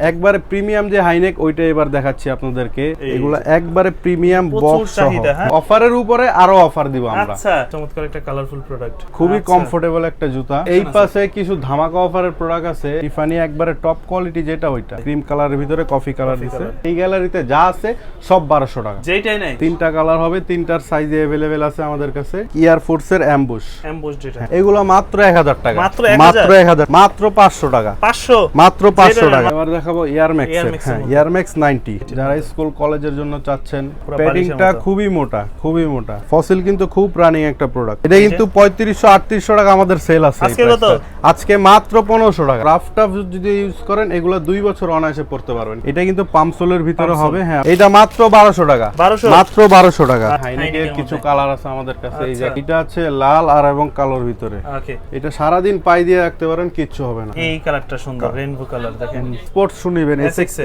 একবারে প্রিমিয়াম যে হাইনেক ওইটা এবার দেখাচ্ছি আপনাদেরকে। এগুলো একবারে প্রিমিয়াম বক্স চাহিদা, হ্যাঁ? অফারের উপরে আরও অফার দিব আমরা। আচ্ছা চমৎকার একটা কালারফুল প্রোডাক্ট খুবই কমফোর্টেবল একটা জুতা। এই পাশে কিছু ধামাকা অফারের প্রোডাক্ট আছে। টিফানি একবারে টপ কোয়ালিটি যেটা ওইটা। ক্রিম কালারের ভিতরে কফি কালার দিছে। এই গ্যালারিতে যা আছে সব বারোশো টাকা। যেটাই নাই। তিনটা কালার হবে তিনটার সাইজে অ্যাভেলেবেল আছে আমাদের কাছে। ইয়ার ফোর্সের অ্যাম্বুশ এমবোস যেটা। এগুলো মাত্র এক হাজার টাকা। মাত্র 1000? মাত্র এক হাজার মাত্র পাঁচশো টাকা। 500 মাত্র পাঁচশো যেটা টাকা। এবার দেখাবো Max হ্যাঁ নাইনটি যারা স্কুল কলেজের জন্য চাচ্ছেন প্যাডিংটা খুবই মোটা খুবই মোটা। ফসিল কিন্তু খুব রানিং একটা প্রোডাক্ট এটা কিন্তু পঁয়ত্রিশশো আটত্রিশশো টাকা আমাদের সেল আছে আজকে কত? আজকে মাত্র পনেরোশো টাকা। রাফটা যদি ইউজ করেন এগুলো দুই বছর অনায়াসে পড়তে পারবেন। এটা কিন্তু পামসোলের ভিতরে হবে হ্যাঁ। এটা মাত্র বারোশো টাকা। মাত্র বারোশো টাকা। হাইনেকের হাইনেকের কিছু কালার আছে আমাদের কাছে এই যে আচ্ছা। এটা আছে লাল আর এবং কালোর ভিতরে। এটা সারাদিন পাই দিয়ে রাখতে পারেন কিচ্ছু হবে না। এই কালারটা সুন্দর রেইনবো কালার দেখেন। স্পোর্টস শু নিবেন।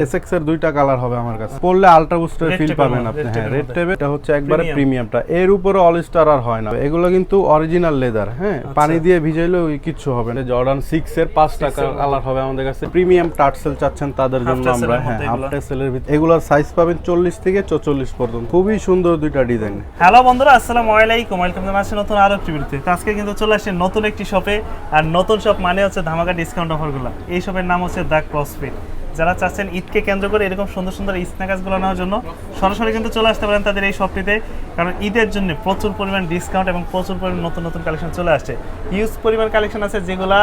এসএক্স এর। দুইটা কালার হবে আমার কাছে। পড়লে আলট্রা বুস্টার ফিল পাবেন আপনি। হ্যাঁ রেড। টেপ এটা হচ্ছে একবারে প্রিমিয়ামটা এর উপরে অল স্টার আর হয় না। এগুলো কিন্তু অরিজিনাল লেদার হ্যাঁ? আচ্ছা। পানি দিয়ে ভিজাইলে ওই কিচ্ছু হবে না। জর্ডান 6 এর পাঁচটা Six এর। মধ্যে। কালার হবে আমাদের কাছে। প্রিমিয়াম টার্সেল চাচ্ছেন তাদের জন্য আমরা হ্যাঁ হাফ এগুলো। ভিতরে। এগুলোর সাইজ পাবেন 40 থেকে 44 পর্যন্ত। খুবই সুন্দর দুইটা ডিজাইন হ্যালো বন্ধুরা আসসালামু আলাইকুম। ওয়েলকাম জানাচ্ছি নতুন আরও একটি ভিডিওতে আজকে কিন্তু চলে আসছে নতুন একটি শপে আর নতুন শপ মানে হচ্ছে ধামাকা ডিসকাউন্ট অফারগুলো এই শপের নাম হচ্ছে দ্য ক্রসফিট যারা চাচ্ছেন ঈদকে কেন্দ্র করে এরকম সুন্দর সুন্দর স্ন্যাকাসগুলো নেওয়ার জন্য সরাসরি কিন্তু চলে আসতে পারেন তাদের এই শপটিতে। কারণ ঈদের জন্য প্রচুর পরিমাণ ডিসকাউন্ট এবং প্রচুর পরিমাণ নতুন নতুন কালেকশন চলে আসছে। হিউজ পরিমাণ কালেকশন আছে যেগুলা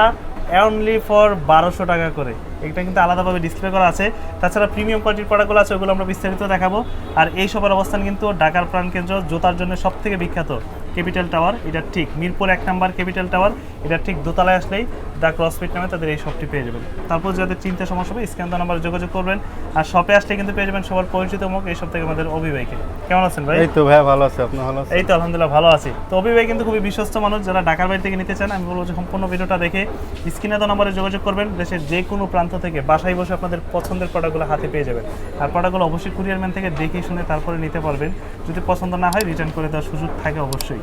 অনলি ফর বারোশো টাকা করে। এটা কিন্তু আলাদাভাবে ডিসপ্লে করা আছে। তাছাড়া প্রিমিয়াম কোয়ালিটির প্রোডাক্টগুলো আছে, ওগুলো আমরা বিস্তারিত দেখাবো। আর এই সবার অবস্থান কিন্তু ঢাকার প্রাণকেন্দ্র, জোতার জন্য সব থেকে বিখ্যাত ক্যাপিটাল টাওয়ার এটা ঠিক। মিরপুর এক নাম্বার ক্যাপিটাল টাওয়ার এটা ঠিক দোতলায় আসলেই দ্য ক্রসফিট নামে তাদের এই শপটি পেয়ে যাবেন। তারপর যাদের চিন্তা সমস্যা হবে স্ক্যান নাম্বারে যোগাযোগ করবেন আর শপে আসলে কিন্তু পেয়ে যাবেন সবার পরিচিত মুখ এই সব থেকে আমাদের অভিভাইকে। কেমন আছেন ভাই? এই তো ভাই ভালো আছে। আপনি ভালো আছেন? এই তো আলহামদুলিল্লাহ ভালো আছি। তো অভিভাই কিন্তু খুবই বিশ্বস্ত মানুষ যারা ঢাকার বাড়ি থেকে নিতে চান আমি বলব যে সম্পূর্ণ ভিডিওটা দেখে স্ক্রিনে তো নম্বরে যোগাযোগ করবেন দেশের যে কোনো প্রান্ত থেকে বাসায় বসে আপনাদের পছন্দের প্রোডাক্টগুলো হাতে পেয়ে যাবেন। আর প্রোডাক্টগুলো অবশ্যই কুরিয়ার ম্যান থেকে দেখে শুনে তারপরে নিতে পারবেন। যদি পছন্দ না হয় রিটার্ন করে দেওয়ার সুযোগ থাকে অবশ্যই।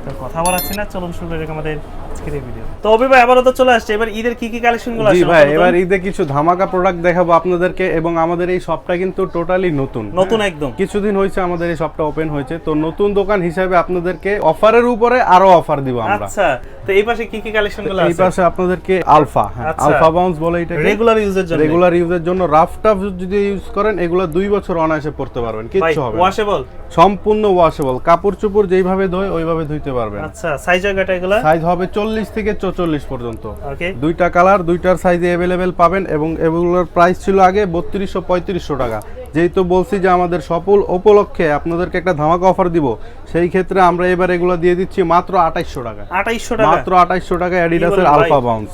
তো কথা বলাচ্ছি না চলুন শুরু করে আমাদের আজকের এই ভিডিও তো অভিভাই আবারও তো চলে আসছে। এবার ঈদের কি কি কালেকশনগুলো জি আছে ভাই এবার ঈদে কিছু ধামাকা প্রোডাক্ট দেখাবো আপনাদেরকে এবং আমাদের এই শপটা কিন্তু টোটালি নতুন। নতুন একদম। কিছুদিন হয়েছে আমাদের এই শপটা ওপেন হয়েছে তো নতুন দোকান হিসাবে আপনাদেরকে অফারের উপরে আরও অফার দিব আমরা। আচ্ছা তো এই পাশে কি কি কালেকশনগুলো এই আছে? পাশে আপনাদেরকে আলফা। আলফা বাউন্স বলে এটাকে। রেগুলার ইউজের জন্য। রেগুলার ইউজের জন্য রাফ টাফ যদি ইউজ করেন এগুলো দুই বছর অনায়াসে পড়তে পারবেন কিচ্ছু হবে ওয়াশেবল সম্পূর্ণ ওয়াশেবল কাপড় চোপড় যেইভাবে ধোয় ওইভাবে ধুইতে পারবেন। আচ্ছা সাইজ জায়গাটা এগুলো? সাইজ হবে চল্লিশ থেকে 44 পর্যন্ত। ওকে দুইটা কালার দুইটার সাইজে अवेलेबल পাবেন এবং এগুলোর প্রাইস ছিল আগে বত্রিশশো পঁয়ত্রিশশো টাকা। যেহেতু বলছি যে আমাদের সফল উপলক্ষে আপনাদেরকে একটা ধামাকা অফার দিব সেই ক্ষেত্রে আমরা এবার এগুলো দিয়ে দিচ্ছি মাত্র 2800 টাকা। 2800 টাকা? মাত্র 2800 টাকা অ্যাডিডাসের? আলফা বাউন্স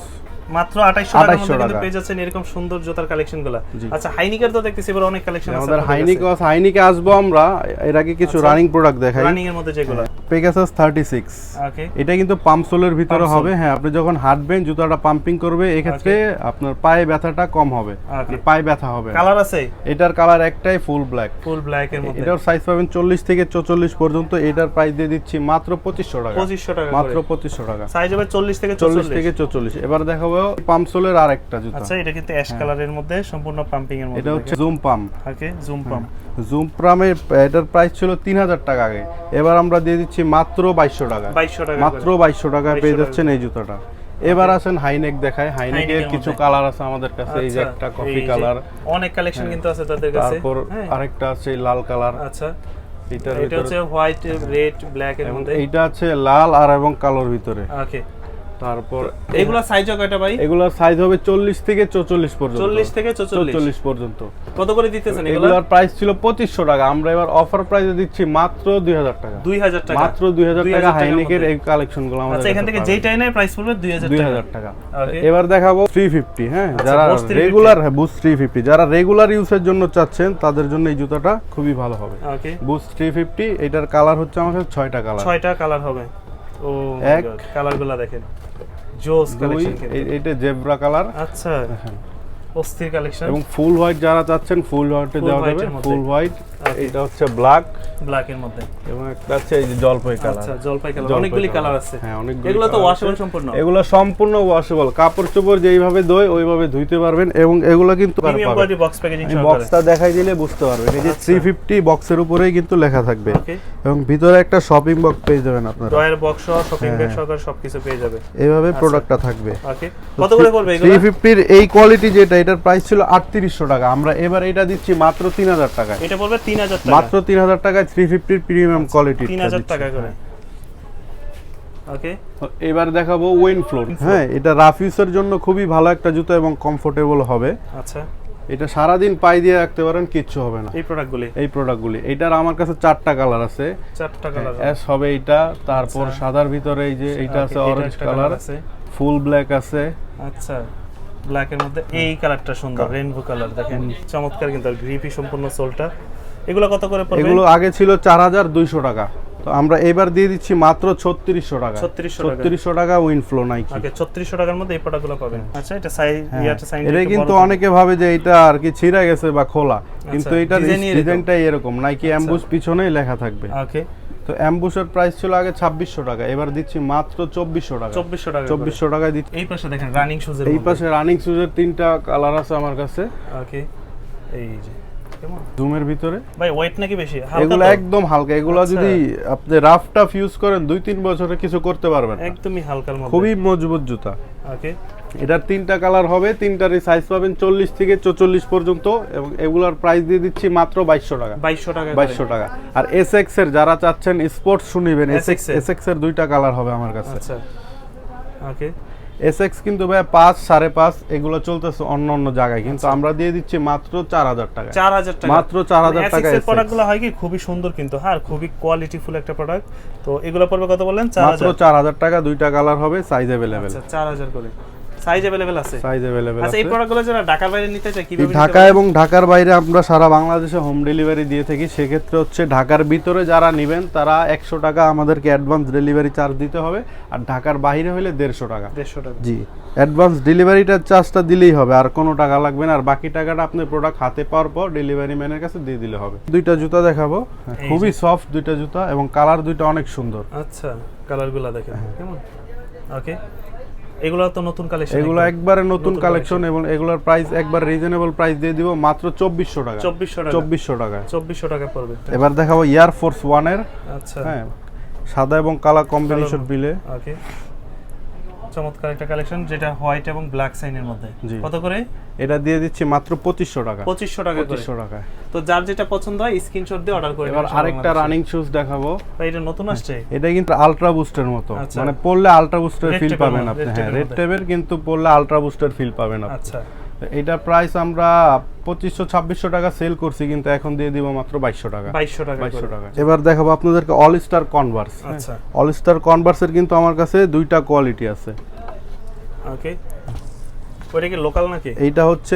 মাত্র আঠাইশশো টাকার মধ্যে কিন্তু টাকা। পেয়ে যাচ্ছেন এরকম সুন্দর জুতার কালেকশনগুলা জি। আচ্ছা হাইনিকার তো দেখতেছি এবার অনেক কালেকশন আছে আমাদের হাইনিক হাইনিকে আসব আমরা। এর আগে কিছু আচ্ছা। রানিং প্রোডাক্ট দেখাই। রানিং এর মধ্যে যেগুলো। পেগাসাস থার্টি সিক্স ওকে এটা কিন্তু পাম্পসোলের ভিতরে হবে। হ্যাঁ আপনি যখন হাঁটবেন জুতাটা পাম্পিং করবে এক্ষেত্রে আপনার পায়ে ব্যথাটা কম হবে. পায়ে ব্যথা হবে কালার আছে? এটার কালার একটাই ফুল ব্ল্যাক ফুল ব্ল্যাক এর মধ্যে। এটার সাইজ পাবেন চল্লিশ থেকে চৌচল্লিশ পর্যন্ত। এটার প্রাইস দিয়ে দিচ্ছি মাত্র পঁচিশশো টাকা। পঁচিশশো টাকা মাত্র পঁচিশশো টাকা। সাইজ হবে চল্লিশ থেকে চল্লিশ চল্লিশ থেকে চৌচল্লিশ। এবার দেখাবো পাম্পসোলের আর একটা জুতা। আচ্ছা এটা কিন্তু অ্যাশ কালারের মধ্যে সম্পূর্ণ পাম্পিং এর মধ্যে এটা হচ্ছে zoom pump okay zoom pump zoom পাম্পের এটার প্রাইস ছিল তিন হাজার টাকা আগে। এবার আমরা দিয়ে দিচ্ছি মাত্র বাইশশো টাকা। বাইশশো টাকা মাত্র। বাইশশো টাকায় পেয়ে যাচ্ছেন এই জুতাটা। এবার আসেন হাইনেক দেখায়। হাইনেকের কিছু কালার আছে আমাদের কাছে এই যে আচ্ছা, একটা কফি কালার অনেক কালেকশন কিন্তু আছে তাদের কাছে। তারপর হ্যাঁ। আরেকটা আছে লাল কালার আচ্ছা। এটা হচ্ছে হোয়াইট রেড ব্ল্যাক এর মধ্যে। এইটা আছে লাল আর এবং কালোর ভিতরে। ওকে। তারপর এগুলা সাইজ কয়টা ভাই? এগুলোর সাইজ হবে চল্লিশ থেকে চৌচল্লিশ পর্যন্ত। চল্লিশ থেকে চল্লিশ চল্লিশ পর্যন্ত। কত করে দিতেছেন এগুলো? এগুলোর প্রাইস ছিল পঁচিশশো টাকা। আমরা এবার অফার প্রাইসে দিচ্ছি মাত্র দুই হাজার টাকা। দুই হাজার টাকা। মাত্র 2000 টাকা হাইনিকের এই আমাদের আচ্ছা এখান থেকে নেয় প্রাইস পড়বে দুই হাজার দুই টাকা। হাজার টাকা এবার দেখাবো থ্রি ফিফটি হ্যাঁ? আচ্ছা, যারা 350 রেগুলার বুস থ্রি ফিফটি যারা রেগুলার ইউজের জন্য চাচ্ছেন তাদের জন্য এই জুতাটা খুবই ভালো হবে। ওকে বুস থ্রি ফিফটি এটার কালার হচ্ছে আমাদের ছয়টা কালার ছয়টা কালার হবে। এক। কালারগুলা দেখেন। জোস কালেকশন এটা জেব্রা কালার আচ্ছা অস্থির কালেকশন এবং ফুল হোয়াইট যারা চাচ্ছেন ফুল হোয়াইটে দেওয়া যাবে ফুল হোয়াইট এটা হচ্ছে ব্ল্যাক ব্ল্যাক এর মধ্যে। এবং একটা আছে এই যে জলপাই কালার আচ্ছা জলপাই কালার অনেকগুলি কালার আছে। হ্যাঁ, অনেকগুলি এগুলো তো ওয়াশেবল সম্পূর্ণ এগুলো সম্পূর্ণ ওয়াশেবল কাপড় চোপড় যেইভাবে ধোয় ওইভাবে ধুইতে পারবেন। এবং এগুলো কিন্তু প্রিমিয়াম কোয়ালিটি বক্স প্যাকেজিং সহকারে। বক্সটা দেখাই দিলে বুঝতে পারবেন। এই যে আচ্ছা। থ্রি ফিফটি বক্সের উপরেই কিন্তু লেখা থাকবে। ওকে এবং ভিতরে একটা শপিং বক্স পেয়ে যাবেন আপনারা। ড্রয়ার বক্স সহ শপিং ব্যাগ। সহকারে সবকিছু পেয়ে যাবে। এইভাবে প্রোডাক্টটা থাকবে। ওকে কত করে পড়বে এগুলো? ফিফটির এই কোয়ালিটি যেটা এটার প্রাইস ছিল আটত্রিশশো টাকা। আমরা এবার এটা দিচ্ছি মাত্র তিন হাজার টাকায়। এটা পড়বে 3000 টাকা। মাত্র তিন হাজার টাকায় থ্রি ফিফটির প্রিমিয়াম কোয়ালিটি 3000 টাকা করে। ওকে এবার দেখাবো ওয়েন ফ্লোর হ্যাঁ এটা রাফ ইউজের জন্য খুবই ভালো একটা জুতো এবং কমফোর্টেবল হবে। আচ্ছা। এটা সারাদিন পাই দিয়ে রাখতে পারেন কিচ্ছু হবে না। এই প্রোডাক্টগুলি এই প্রোডাক্টগুলি এটার আমার কাছে চারটা কালার আছে। চারটা কালার অ্যাশ হবে এইটা তারপর আচ্ছা। সাদার ভিতরে এই যে এইটা আছে অরেঞ্জ কালার আছে। ফুল ব্ল্যাক আছে। আচ্ছা ব্ল্যাক এর মধ্যে এই কালারটা সুন্দর রেইনবো কালার দেখেন। চমৎকার কিন্তু গ্রিপি সম্পূর্ণ সোলটা এগুলো কত করে পড়বে? এগুলো আগে ছিল চার হাজার দুইশো টাকা। তো আমরা এবার দিয়ে দিচ্ছি মাত্র ছত্রিশশো টাকা। 3600 টাকা। ছত্রিশশো টাকা উইনফ্লো নাইকি ওকে 3600 টাকার মধ্যে এই প্রোডাক্টগুলো পাবেন। আচ্ছা এটা সাইজ সাইন এটা কিন্তু অনেকে ভাবে যে এটা আর কি ছিঁড়ে গেছে বা খোলা। কিন্তু আচ্ছা, এটার এরকম। ডিজাইনটাই এরকম। নাইকি অ্যাম্বুস পিছনেই লেখা থাকবে। ওকে তো অ্যাম্বুসের প্রাইস ছিল আগে ছাব্বিশশো টাকা এবার দিচ্ছি মাত্র চব্বিশশো টাকা। 2400 টাকা চব্বিশশো টাকায় দিচ্ছি। এই পাশে দেখেন রানিং শুজের এই পাশে রানিং শুজের তিনটা কালার আছে আমার কাছে। ওকে এই যে। কেমন? জুমের ভিতরে? ভাই ওয়েট নাকি বেশি? এগুলো একদম হালকা। এগুলো আচ্ছা। যদি আপনি রাফ টাফ ইউজ করেন দুই তিন বছরে কিছু করতে পারবেন। একদমই হালকার মধ্যে। খুবই মজবুত জুতা। ওকে এটার তিনটা কালার হবে তিনটারই সাইজ পাবেন চল্লিশ থেকে চৌচল্লিশ পর্যন্ত এবং এগুলোর প্রাইস দিয়ে দিচ্ছি মাত্র বাইশশো টাকা। 2200 টাকা বাইশশো টাকা। আর এস এক্সের যারা চাচ্ছেন স্পোর্টস শুনিবেন এস এক্সের। এস এক্সের দুইটা কালার হবে আমার কাছে। আচ্ছা। ওকে এস এক্স কিন্তু ভাই পাঁচ সাড়ে পাঁচ এগুলো চলতেছে অন্য অন্য জায়গায়। কিন্তু আচ্ছা। আমরা দিয়ে দিচ্ছি মাত্র চার হাজার টাকা 4000 টাকা। মাত্র চার হাজার টাকা SX এরগুলো প্রোডাক্টগুলো হয় কি? খুবই সুন্দর কিন্তু হ্যাঁ খুবই কোয়ালিটিফুল একটা প্রোডাক্ট তো এগুলো পরবে কথা বললেন? মাত্র 4000 চার হাজার টাকা দুইটা কালার হবে সাইজ অ্যাভেলেবেল চার হাজার করে। সাইজ अवेलेबल আছে সাইজ অ্যাভেলেবেল আচ্ছা এই আছে প্রোডাক্টগুলো যারা ঢাকার বাইরে নিতে চায় কিভাবে নিতে ঢাকা এবং ঢাকার বাইরে আমরা সারা বাংলাদেশে হোম ডেলিভারি দিয়ে থাকি সেক্ষেত্রে হচ্ছে ঢাকার ভিতরে যারা নেবেন তারা একশো টাকা আমাদেরকে অ্যাডভান্স ডেলিভারি চার্জ দিতে হবে আর ঢাকার বাইরে হলে দেড়শো টাকা 150 টাকা জি অ্যাডভান্স ডেলিভারিটার চার্জটা দিলেই হবে আর কোনো টাকা লাগবে না আর বাকি টাকাটা আপনি প্রোডাক্ট হাতে পাওয়ার পর ডেলিভারি ম্যানের কাছে দিয়ে দিলে হবে দুইটা জুতা দেখাবো এই খুবই সফট দুইটা জুতা এবং কালার দুইটা অনেক সুন্দর আচ্ছা কালারগুলো দেখেন হ্যাঁ। কেমন ওকে এগুলো তো নতুন কালেকশন এগুলো একবারে নতুন কালেকশন এবং এগুলোর প্রাইস একবার রিজনেবল প্রাইস দিয়ে দিব মাত্র চব্বিশশো টাকা। 2400 টাকা। চব্বিশশো টাকা 2400 টাকা পড়বে। এবার দেখাবো এয়ার ফোর্স ওয়ানের আচ্ছা। হ্যাঁ সাদা এবং কালা কম্বিনেশন বিলে ওকে চমৎকার একটা কালেকশন যেটা হোয়াইট এবং ব্ল্যাক সাইনের মধ্যে। কত করে? এটা দিয়ে দিচ্ছি মাত্র পঁচিশশো টাকা। পঁচিশশো টাকা পঁচিশশো টাকা তো যার যেটা পছন্দ হয় স্ক্রিনশট দিয়ে অর্ডার করে এবার আরেকটা রানিং শুজ দেখাবো। এটা নতুন আসছে? এটা কিন্তু আলট্রা বুস্টের মতো। আচ্ছা। মানে পড়লে আলট্রা বুস্টের ফিল পাবেন আপনি। হ্যাঁ রেড টেবের কিন্তু পড়লে আলট্রা বুস্টের ফিল পাবেন আপনি। আচ্ছা। এটা প্রাইস আমরা পঁচিশশো ছাব্বিশশো টাকা সেল করছি কিন্তু এখন দিয়ে দিব মাত্র বাইশশো টাকা। বাইশশো টাকা বাইশশো টাকা। এবার দেখাবো আপনাদেরকে অল স্টার কনভার্স আচ্ছা। অল স্টার কনভার্সের কিন্তু আমার কাছে দুইটা কোয়ালিটি আছে। ওকে ওটা কি লোকাল নাকি? এইটা হচ্ছে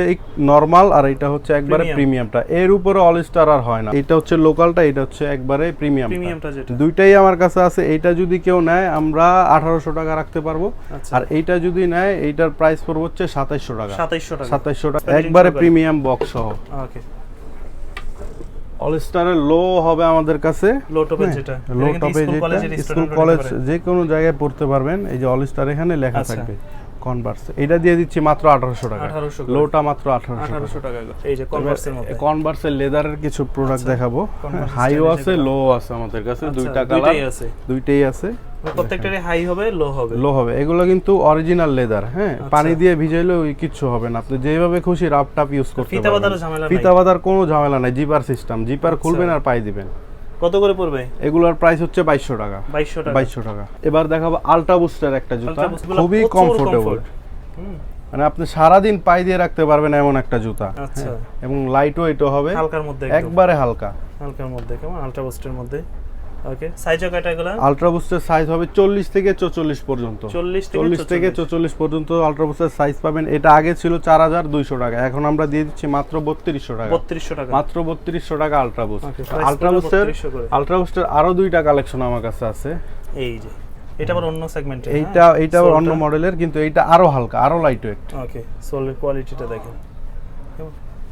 নর্মাল আর এটা হচ্ছে একবারে প্রিমিয়ামটা এর উপরে অল স্টার আর হয় না। এটা হচ্ছে লোকালটা এটা হচ্ছে একবারে প্রিমিয়াম প্রিমিয়ামটা যেটা। দুইটাই আমার কাছে আছে। এইটা যদি কেউ নেয় আমরা আঠারোশো টাকা রাখতে পারব। আচ্ছা। আর এইটা যদি নেয় এইটার প্রাইস পড়বে হচ্ছে সাতাইশশো টাকা। সাতাইশশো টাকা। সাতাইশশো টাকা। একবারে প্রিমিয়াম বক্স সহ। ওকে লো হবে আমাদের কাছে। লো টপের হ্যাঁ, যেটা। লো টপে যেটা। স্কুল কলেজ যে কোনো জায়গায় পড়তে পারবেন। এই যে অল স্টার এখানে লেখা আচ্ছা। থাকবে। কনভার্স এটা দিয়ে দিচ্ছি মাত্র আঠারোশো টাকা। 1800 লোটা মাত্র আঠারোশো টাকা। এই যে কনভার্সের কনভার্সের লেদারের কিছু প্রোডাক্ট আচ্ছা। দেখাবো। হাইও আছে লো আছে আমাদের কাছে আচ্ছা, দুইটা কালার দুইটাই আছে। দুইটাই আছে। প্রত্যেকটারই হাই হবে লো হবে। লো হবে। এগুলো কিন্তু অরিজিনাল লেদার হ্যাঁ? আচ্ছা। পানি দিয়ে ভিজাইলে ওই কিচ্ছু হবে না। আপনি যেভাবে খুশি রাপ টাপ ইউজ করতে ফিতা বাঁধারও ঝামেলা ফিতা বাঁধার কোনো ঝামেলা নাই। Zipper system zipper. খুলবেন আর পাই দিবেন। কত করে পড়বে? এগুলোর প্রাইস হচ্ছে বাইশশো টাকা। 2200 টাকা। এবার দেখাবো আলট্রা বুস্টার একটা জুতা। খুবই কমফোর্টেবল মানে আপনি সারাদিন পাই দিয়ে রাখতে পারবেন এমন একটা জুতা। আচ্ছা। হ্যাঁ, এবং লাইট ওয়েটও হবে। হালকার মধ্যে একবারে হালকা। হালকার মধ্যে কেমন? আলট্রা বুস্টের মধ্যে। ওকে সাইজও কয়টা আলট্রা বুস্টের সাইজ হবে চল্লিশ থেকে চৌচল্লিশ পর্যন্ত। চল্লিশ থেকে চল্লিশ থেকে চৌচল্লিশ। পর্যন্ত আলট্রা বুস্টের সাইজ পাবেন। এটা আগে ছিল চার হাজার দুইশো টাকা। এখন আমরা দিয়ে দিচ্ছি মাত্র বত্রিশশো টাকা। বত্রিশশো টাকা। মাত্র বত্রিশশো টাকা আলট্রা বুস্ট আলট্রা বুস্টের আলট্রা বুস্টের আরও দুইটা কালেকশন আমার কাছে আছে। এই যে এটা আবার অন্য সেগমেন্টে এইটা এইটা আবার অন্য মডেলের কিন্তু এইটা আরও হালকা আরও লাইট ওয়েট ওকে সোলের কোয়ালিটিটা দেখেন।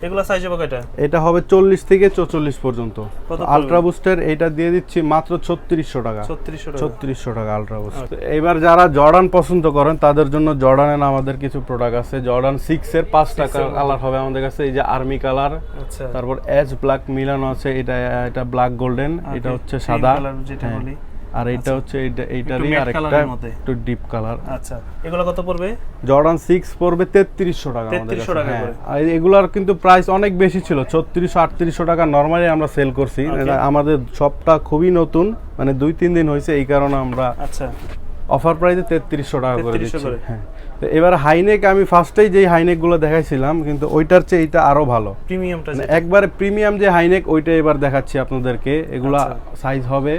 এগুলো সাইজ হবে কয়টা? এটা হবে চল্লিশ থেকে চৌচল্লিশ পর্যন্ত। কত আলট্রা বুস্টের এটা দিয়ে দিচ্ছি মাত্র ছত্রিশশো টাকা। ছত্রিশশো টাকা। ছত্রিশশো টাকা আলট্রা বুস্ট এবার যারা জর্ডান পছন্দ করেন তাদের জন্য জর্ডানের আমাদের কিছু প্রোডাক্ট আছে। জর্ডান সিক্স এর 5 টাকা কালার হবে আমাদের কাছে। এই যে আর্মি কালার আচ্ছা। তারপর এজ ব্ল্যাক মিলানো আছে। এটা এটা ব্ল্যাক গোল্ডেন এটা হচ্ছে সাদা। color যেটা হ্যাঁ। বলি। আর এটা হচ্ছে এইটা এইটারই matte আর একটা ডিপ কালার আচ্ছা এগুলো কত পড়বে? জর্ডান সিক্স পড়বে তেত্রিশশো টাকা আমাদের 3300 টাকা হ্যাঁ। করে। আর এগুলার কিন্তু প্রাইস অনেক বেশি ছিল ছত্রিশশো আটত্রিশশো টাকা নর্মালি আমরা সেল করছি। আমাদের শপটা খুবই নতুন মানে দুই তিন দিন হয়েছে এই কারণে আমরা আচ্ছা। অফার প্রাইসে তেত্রিশশো টাকা করে দিচ্ছি হ্যাঁ। তো এবার হাইনেক আমি ফার্স্টেই যেই হাইনেকগুলো দেখাইছিলাম কিন্তু ওইটার চেয়ে এটা আরও ভালো। প্রিমিয়ামটা মানে একবারে প্রিমিয়াম যে হাইনেক ওইটা এবার দেখাচ্ছি আপনাদেরকে। এগুলা আচ্ছা। সাইজ হবে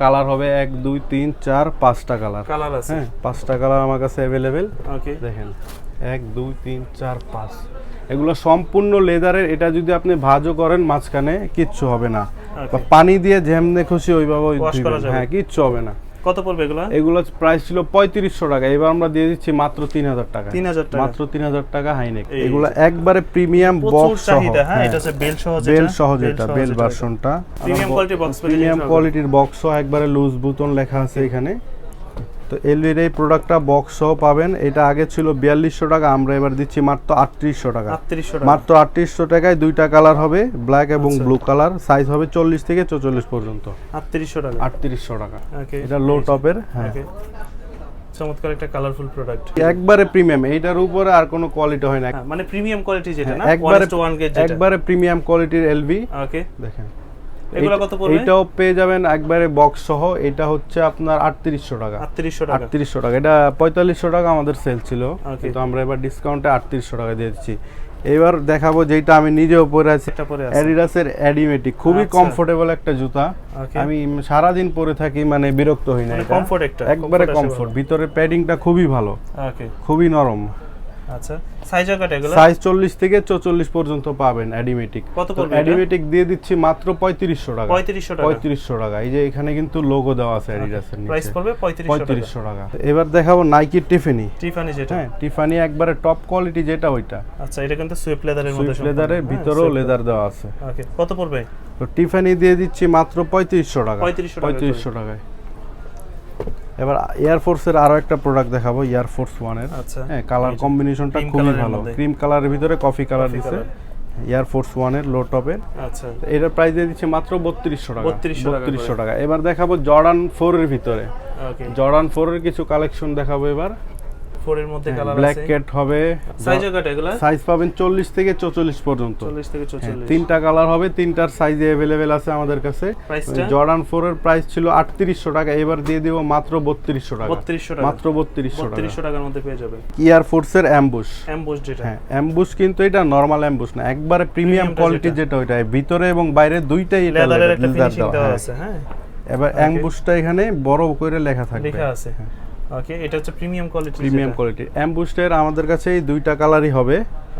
কালার হবে এক দুই তিন চার পাঁচটা কালার। কালার আছে। হ্যাঁ পাঁচটা কালার আমার কাছে অ্যাভেলেবেল ওকে। দেখেন এক দুই তিন চার পাঁচ। এগুলো সম্পূর্ণ লেদারের এটা যদি আপনি ভাজও করেন মাঝখানে কিচ্ছু হবে না। পানি দিয়ে যেমনে খুশি ওইভাবে। হ্যাঁ কিচ্ছু হবে না। কত পড়বে এগুলো? এগুলো প্রাইস ছিল পঁয়ত্রিশশো টাকা। এবার আমরা দিয়ে দিচ্ছি মাত্র তিন হাজার টাকা। তিন হাজার টাকা। মাত্র তিন হাজার টাকা হাইনেক। এগুলো একবারে প্রিমিয়াম বক্স সহ। চাহিদা হ্যাঁ এটা হচ্ছে বেল সহ বেল সহ যেটা বেল ভার্সনটা প্রিমিয়াম কোয়ালিটি বক্স প্রিমিয়াম কোয়ালিটির বক্স একবারে লুজ বুতন লেখা আছে এখানে। তো এলভির এই প্রোডাক্টটা বক্স সহ পাবেন। এটা আগে ছিল বিয়াল্লিশশো টাকা আমরা এবার দিচ্ছি মাত্র আটত্রিশশো টাকা। মাত্র আটত্রিশশো টাকায় দুইটা কালার হবে ব্ল্যাক এবং। ব্লু কালার সাইজ হবে চল্লিশ থেকে চৌচল্লিশ পর্যন্ত। আটত্রিশশো টাকা। আটত্রিশশো টাকা। ওকে এটা লো টপের হ্যাঁ। চমৎকার একটা কালারফুল প্রোডাক্ট একবারে প্রিমিয়াম এইটার উপরে আর কোনো কোয়ালিটি হয় না। মানে প্রিমিয়াম কোয়ালিটি যেটা না হ্যাঁ, একবারে গেট যেটা। একবারে প্রিমিয়াম কোয়ালিটির এলভি ওকে দেখেন। এগুলো কত পড়বে? এটাও পেয়ে যাবেন একবারে বক্স সহ। এটা হচ্ছে আপনার আটত্রিশশো টাকা। আটত্রিশশো টাকা। আটত্রিশশো টাকা। এটা পঁয়তাল্লিশশো টাকা আমাদের সেল ছিল. কিন্তু আমরা এবার ডিসকাউন্টে আটত্রিশশো টাকা দিয়ে দিচ্ছি। এবার দেখাবো যেটা আমি নিজেও পরে আছি। অ্যাডিডাসের অ্যাডিমেটিক খুবই আচ্ছা। কমফোর্টেবল একটা জুতা. আমি সারাদিন পরে থাকি মানে বিরক্ত হই না মানে এটা। comfort একটা, একবারে কমফোর্ট ভিতরে প্যাডিংটা খুবই ভালো। খুবই নরম। আচ্ছা সাইজ কত এগুলো? সাইজ চল্লিশ থেকে চৌচল্লিশ পর্যন্ত পাবেন অ্যাডিমেটিক কত পড়বে অ্যাডিমেটিক দিয়ে দিচ্ছি মাত্র পঁয়ত্রিশশো টাকা। পঁয়ত্রিশশো টাকা। পঁয়ত্রিশশো টাকা। এই যে এখানে কিন্তু লোগো দেওয়া আছে অ্যাডিডাসের প্রাইস পড়বে পঁয়ত্রিশশো টাকা। এবার দেখাবো নাইকি টিফিনি টিফানি যেটা। হ্যাঁ টিফানি একবারে টপ কোয়ালিটি যেটা ওইটা। আচ্ছা এটা কিন্তু সুইফট লেদারের মধ্যে সুইফট লেদারের ভিতরেও লেদার দেওয়া আছে। ওকে কত পড়বে? তো টিফানি দিয়ে দিচ্ছি মাত্র পঁয়ত্রিশশো টাকা। 3500 টাকা পঁয়ত্রিশশো টাকায়। এবার এয়ারফোর্সের আরও একটা প্রোডাক্ট দেখাবো এয়ারফোর্স ওয়ানের আচ্ছা। হ্যাঁ কালার কম্বিনেশনটা খুবই ভালো। ক্রিম কালারের ভিতরে কফি কালার দিছে। এয়ারফোর্স ওয়ানের লো টপের আচ্ছা। এটার প্রাইস দিয়ে দিচ্ছে মাত্র বত্রিশশো টাকা। 3200 টাকা বত্রিশশো। টাকা। এবার দেখাবো জর্ডান ফোর এর ভিতরে। ওকে জর্ডান ফোর এর কিছু কালেকশন দেখাবো এবার। ফোর এর মধ্যে কালার ব্ল্যাক ক্যাট হবে। সাইজ কত এগুলো? সাইজ পাবেন চল্লিশ থেকে চৌচল্লিশ পর্যন্ত। 40 থেকে হ্যাঁ, 44 তিনটা কালার হবে তিনটার সাইজে অ্যাভেলেবেল আছে আমাদের কাছে। জর্ডান ফোর এর প্রাইস ছিল আটত্রিশশো টাকা এবার দিয়ে দিব মাত্র বত্রিশশো টাকা। 3200 টাকা। মাত্র বত্রিশশো টাকা। 3200 টাকার মধ্যে পেয়ে যাবে। ইয়ার ফোর্সের অ্যাম্বুশ অ্যাম্বুশ যেটা। হ্যাঁ অ্যাম্বুশ কিন্তু এটা নর্মাল অ্যাম্বুশ না একবারে প্রিমিয়াম কোয়ালিটি যেটা। ওইটা। ভিতরে এবং বাইরে দুইটাই লেদারের একটা ফিনিশিং দেওয়া, হ্যাঁ। আছে হ্যাঁ। এবার অ্যাম্বুশটা এখানে বড় করে লেখা থাকবে। লেখা আছে। ওকে এটা হচ্ছে প্রিমিয়াম কোয়ালিটি প্রিমিয়াম কোয়ালিটি অ্যাম্বুস্টের আমাদের কাছে এই দুইটা কালারই হবে।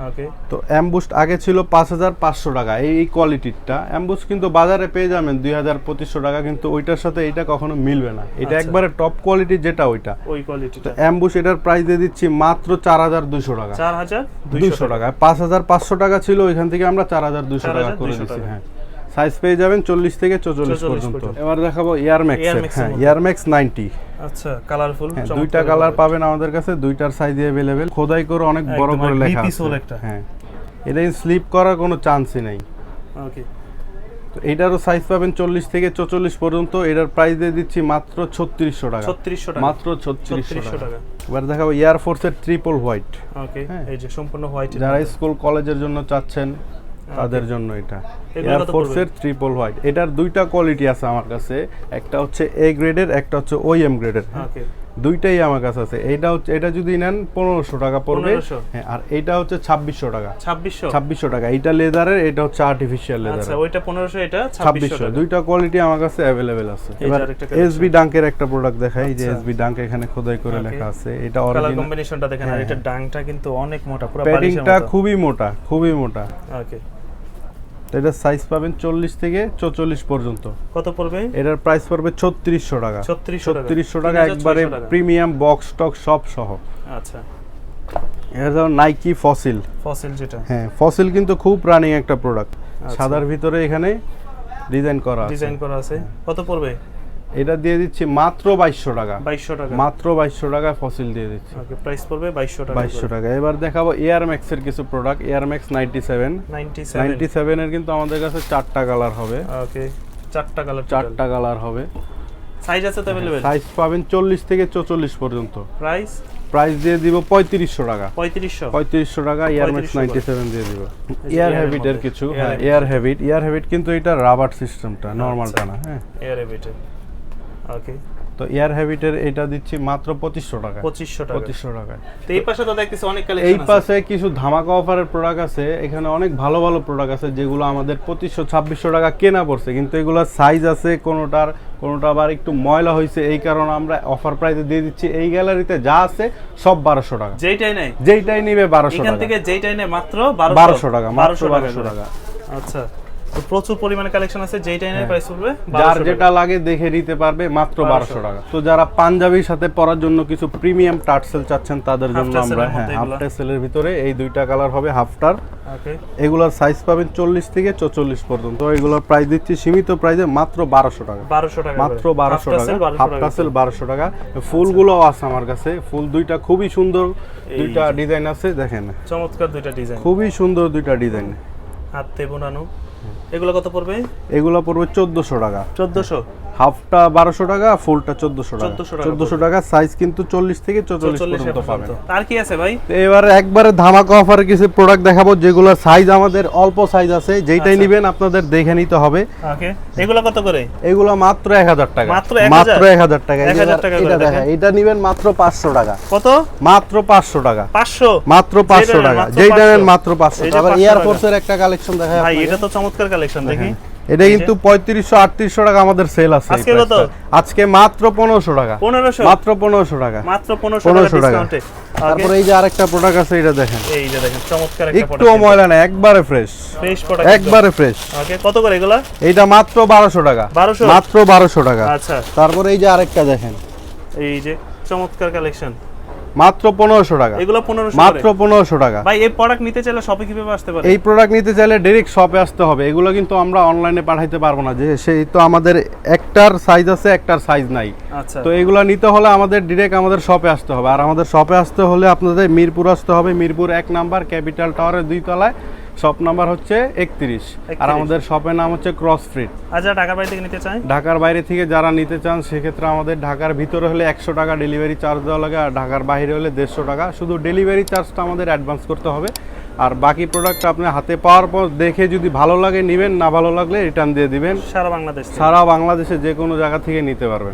ওকে তো অ্যাম্বুস্ট আগে ছিল পাঁচ হাজার পাঁচশো টাকা এই এই কোয়ালিটিরটা অ্যাম্বুস কিন্তু বাজারে পেয়ে যাবেন দুই হাজার পঁচিশশো টাকা কিন্তু ওইটার সাথে এটা কখনো মিলবে না। এটা আচ্ছা। একবারে টপ কোয়ালিটির যেটা ওইটা। ওই তো কোয়ালিটিটা অ্যাম্বুস এটার প্রাইস দিয়ে দিচ্ছি মাত্র চার হাজার দুশো টাকা। 4200 দুইশো টাকা। পাঁচ হাজার পাঁচশো টাকা ছিল ওইখান থেকে আমরা চার হাজার দুশো টাকা করে 4200 দিচ্ছি হ্যাঁ। সাইজ পেয়ে যাবেন চল্লিশ থেকে চৌচল্লিশ 44 পর্যন্ত। এবার দেখাবো ইয়ারম্যাক্স হ্যাঁ। ইয়ারম্যাক্স নাইনটি আচ্ছা কালারফুল হ্যাঁ দুইটা কালার পাবেন আমাদের কাছে দুইটার সাইজ অ্যাভেলেবেল খোদাই করে অনেক বড় করে লেখা আছে। হ্যাঁ এটা স্লিপ করার কোনো চান্সই নাই। ওকে তো এটারও সাইজ পাবেন চল্লিশ থেকে চৌচল্লিশ পর্যন্ত। এটার প্রাইস দিয়ে দিচ্ছি মাত্র ছত্রিশশো টাকা। 3600 টাকা। মাত্র ছত্রিশশো 3600 টাকা। এবার দেখাবো এয়ার ফোর্সের ট্রিপল হোয়াইট ওকে। এই যে সম্পূর্ণ হোয়াইট যারা স্কুল কলেজের জন্য চাচ্ছেন তাদের জন্য এটা। এয়ার ফোর্সের ট্রিপল হোয়াইট এটার দুইটা কোয়ালিটি আছে আমার কাছে। একটা হচ্ছে এ গ্রেডের একটা হচ্ছে ওএম গ্রেডের ওকে দুইটাই আমার কাছে আছে। এটা হচ্ছে এটা যদি নেন পনেরোশো টাকা পড়বে। হ্যাঁ আর এটা হচ্ছে ছাব্বিশশো টাকা। 2600 ছাব্বিশশো টাকা। এটা লেদারের এটা হচ্ছে আর্টিফিশিয়াল লেদার আচ্ছা ওইটা 1500 এটা ছাব্বিশশো দুইটা কোয়ালিটি আমার কাছে অ্যাভেলেবেল আছে। এবার। এসবি ডাঙ্কের একটা প্রোডাক্ট দেখাই। যে আচ্ছা। এসবি ডাঙ্ক এখানে খোদাই করে লেখা আছে। এটা অরিজিনাল কম্বিনেশনটা দেখেন আর হ্যাঁ, এটা ডাংটা কিন্তু অনেক মোটা পুরো প্যাডিংটা খুবই মোটা খুবই মোটা। ওকে এটার সাইজ পাবেন চল্লিশ থেকে চৌচল্লিশ পর্যন্ত। কত পড়বে? এটার প্রাইস পড়বে ছত্রিশশো টাকা। 3600 টাকা। ছত্রিশশো টাকা একবারে প্রিমিয়াম বক্স টক সব সহ। আচ্ছা। এটা ধরো নাইকি ফসিল ফসিল যেটা। হ্যাঁ ফসিল কিন্তু খুব রানিং একটা প্রোডাক্ট আচ্ছা। সাদার ভিতরে এখানে ডিজাইন করা আছে। ডিজাইন করা আছে। কত পড়বে? এটা দিয়ে দিচ্ছি মাত্র বাইশশো টাকা। বাইশশো টাকা। মাত্র বাইশশো টাকা ফসিল দিয়ে দিচ্ছি। ওকে প্রাইস পড়বে বাইশশো টাকা বাইশশো টাকা। এবার দেখাবো এয়ার ম্যাক্সের কিছু product air max ninety seven ninety seven ninety সেভেনের কিন্তু আমাদের কাছে চারটা কালার হবে। ওকে চারটা কালার চারটা কালার হবে। সাইজ আছে তো অ্যাভেলেবেল সাইজ পাবেন চল্লিশ থেকে চৌচল্লিশ পর্যন্ত। প্রাইস প্রাইস দিয়ে দিব পঁয়ত্রিশশো টাকা। পঁয়ত্রিশশো। পঁয়ত্রিশশো টাকা এয়ার ম্যাক্স 3500 নাইনটি সেভেন দিয়ে দিব। এয়ার হ্যাবিটের মধ্যে। কিছু হ্যাঁ এয়ার হ্যাবিট এয়ার হ্যাবিট কিন্তু এটা রাবার সিস্টেমটা নর্মালটা। না হ্যাঁ। এয়ার এভিটের ওকে তো এয়ার হ্যাবিটের এটা দিচ্ছি মাত্র পঁচিশশো টাকা পঁচিশশো টাকা পঁচিশশো টাকায়। তো এই পাশে তো দেখতেছি অনেক এই কালেকশন আছে। পাশে কিছু ধামাকা অফারের প্রোডাক্ট আছে। এখানে অনেক ভালো ভালো প্রোডাক্ট আছে যেগুলো আমাদের পঁচিশশো ছাব্বিশশো টাকা কেনা পড়ছে। কিন্তু এগুলোর সাইজ আছে কোনোটার কোনোটা আবার একটু ময়লা হয়েছে এই কারণে আমরা অফার প্রাইসে দিয়ে দিচ্ছি। এই গ্যালারিতে যা আছে সব বারোশো টাকা। যেইটাই নেই যেইটাই নিবে বারোশো টাকা। থেকে যেইটাই নেই মাত্র বারোশো। টাকা মাত্র বারোশো টাকা। আচ্ছা। প্রচুর পরিমাণে কালেকশন আছে যেইটাই নেই প্রাইস পড়বে যার যেটা লাগে দেখে নিতে পারবে মাত্র 1200 বারোশো টাকা। তো যারা পাঞ্জাবির সাথে পরার জন্য কিছু প্রিমিয়াম টার্সেল চাচ্ছেন তাদের জন্য আমরা হ্যাঁ মধ্যে হাফ এগুলো। টেসেলের ভিতরে এই দুইটা কালার হবে হাফটার এগুলোর সাইজ পাবেন চল্লিশ থেকে চৌচল্লিশ পর্যন্ত। এগুলোর প্রাইস দিচ্ছি সীমিত প্রাইসে মাত্র বারোশো টাকা। বারোশো টাকা মাত্র বারোশো টাকা। tassel 1200 হাফ টাকা টাসেল করে। বারোশো টাকা। ফুলগুলো আছে আমার কাছে। ফুল দুইটা খুবই সুন্দর দুইটা ডিজাইন আছে দেখেন। চমৎকার দুইটা ডিজাইন খুবই সুন্দর দুইটা ডিজাইন হাতে বোনানো। এগুলো কত পড়বে? এগুলো পড়বে চোদ্দশো টাকা। চোদ্দশো? হাফটা বারোশো টাকা ফুলটা চোদ্দশো টাকা। চোদ্দশো টাকা সাইজ কিন্তু চল্লিশ থেকে চল্লিশে পর্যন্ত পাবেন। আর কি আছে ভাই? এবার একবারে ধামাকা অফারে কিছু প্রোডাক্ট দেখাবো যেগুলোর সাইজ আমাদের অল্প সাইজ আছে। যেইটাই আচ্ছা। নিবেন আপনাদের দেখে নিতে হবে। এগুলো কত করে? এগুলো মাত্র এক হাজার টাকা। মাত্র এক হাজার? টাকা। 1000 এবার টাকা এটা দেখা দেখেন। এটা নিবেন মাত্র পাঁচশো টাকা। কত? মাত্র পাঁচশো টাকা। পাঁচশো? মাত্র পাঁচশো টাকা। যেইটা নেন মাত্র পাঁচশো। 500 এয়ারফোর্সের একটা কালেকশন দেখা এটা তো চমৎকার কালেকশন দেখি। এটা কিন্তু পঁয়ত্রিশশো আটত্রিশশো টাকা আমাদের সেল আছে আজকে মাত্র পনেরোশো টাকা। পনেরোশো? মাত্র পনেরোশো টাকা। মাত্র পনেরোশো টাকা 1500 টাকা। ডিসকাউন্টে তারপরে এই যে আরেকটা প্রোডাক্ট আছে এটা দেখেন। এই যে দেখেন চমৎকার একটা ময়লা না একবারে ফ্রেশ ফ্রেশ প্রোডাক্ট একবারে ফ্রেশ ওকে কত করে এগুলা? এইটা মাত্র বারোশো টাকা। 1200? মাত্র বারোশো টাকা। আচ্ছা। তারপরে এই যে আরেকটা দেখেন। এই যে চমৎকার কালেকশন মাত্র পনেরোশো টাকা। এগুলো পনেরোশো মাত্র পনেরোশো টাকা। ভাই এই প্রোডাক্ট নিতে চাইলে শপে কীভাবে আসতে পারে? এই প্রোডাক্ট নিতে চাইলে ডিরেক্ট শপে আসতে হবে। এগুলো কিন্তু আমরা অনলাইনে পাঠাইতে পারব না। যে সেই তো আমাদের একটার সাইজ আছে একটার সাইজ নাই। আচ্ছা। তো এগুলো নিতে হলে আমাদের ডিরেক্ট আমাদের শপে আসতে হবে। আর আমাদের শপে আসতে হলে আপনাদের মিরপুর আসতে হবে। মিরপুর এক নাম্বার ক্যাপিটাল টাওয়ারের দুই তলায়। শপ নাম্বার হচ্ছে একত্রিশ। আর আমাদের শপের নাম হচ্ছে ক্রস স্ট্রিট। আচ্ছা ঢাকার বাইরে থেকে নিতে চান ঢাকার বাইরে থেকে যারা নিতে চান সেক্ষেত্রে আমাদের ঢাকার ভিতরে হলে একশো টাকা ডেলিভারি চার্জ দেওয়া লাগে আর ঢাকার বাইরে হলে দেড়শো টাকা। শুধু ডেলিভারি চার্জটা আমাদের অ্যাডভান্স করতে হবে। আর বাকি প্রোডাক্ট আপনি হাতে পাওয়ার পর দেখে যদি ভালো লাগে নেবেন না ভালো লাগলে রিটার্ন দিয়ে দিবেন। সারা বাংলাদেশ সারা বাংলাদেশে যে কোনো জায়গা থেকে নিতে পারবেন।